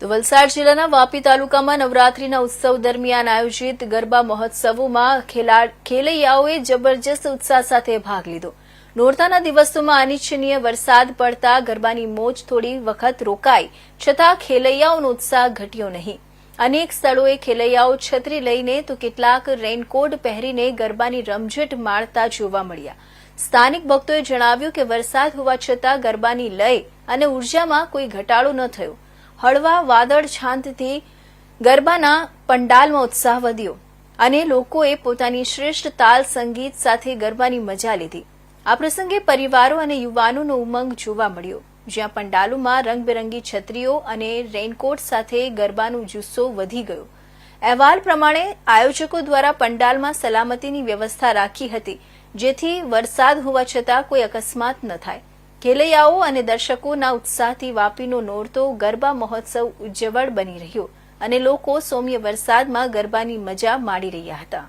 તો વલસાડ જિલ્લાના વાપી તાલુકામાં નવરાત્રીના ઉત્સવ દરમિયાન આયોજિત ગરબા મહોત્સવોમાં ખેલૈયાઓએ જબરજસ્ત ઉત્સાહ સાથે ભાગ લીધો. નોરતાના દિવસોમાં અનિચ્છનીય વરસાદ પડતા ગરબાની મોજ થોડી વખત રોકાઈ, છતાં ખેલૈયાઓનો ઉત્સાહ ઘટ્યો નહીં. અનેક સ્થળોએ ખેલૈયાઓ છત્રી લઈને તો કેટલાક રેનકોટ પહેરીને ગરબાની રમઝટ માણતા જોવા મળ્યા. સ્થાનિક ભક્તોએ જણાવ્યું કે વરસાદ હોવા છતાં ગરબાની લય અને ઉર્જામાં કોઈ ઘટાડો ન થયો. હળવા વાદળ છાંતથી ગરબાના પંડાલમાં ઉત્સાહ વધ્યો અને લોકોએ પોતાની શ્રેષ્ઠ તાલ સંગીત સાથે ગરબાની મજા લીધી. આ પ્રસંગે પરિવારો અને યુવાનોનો ઉમંગ જોવા મળ્યો. જ્યાં પંડાલોમાં રંગબેરંગી છત્રીઓ અને રેનકોટ સાથે ગરબાનો જુસ્સો વધી ગયો. અહેવાલ પ્રમાણે આયોજકો દ્વારા પંડાલમાં સલામતીની વ્યવસ્થા રાખી હતી, જેથી વરસાદ હોવા છતાં કોઈ અકસ્માત ન થાય. ખેલૈયાઓ અને દર્શકોના ઉત્સાહથી વાપીનો નોરતો ગરબા મહોત્સવ ઉજ્જવળ બની રહ્યો અને લોકો સૌમ્ય વરસાદમાં ગરબાની મજા માણી રહ્યા હતા.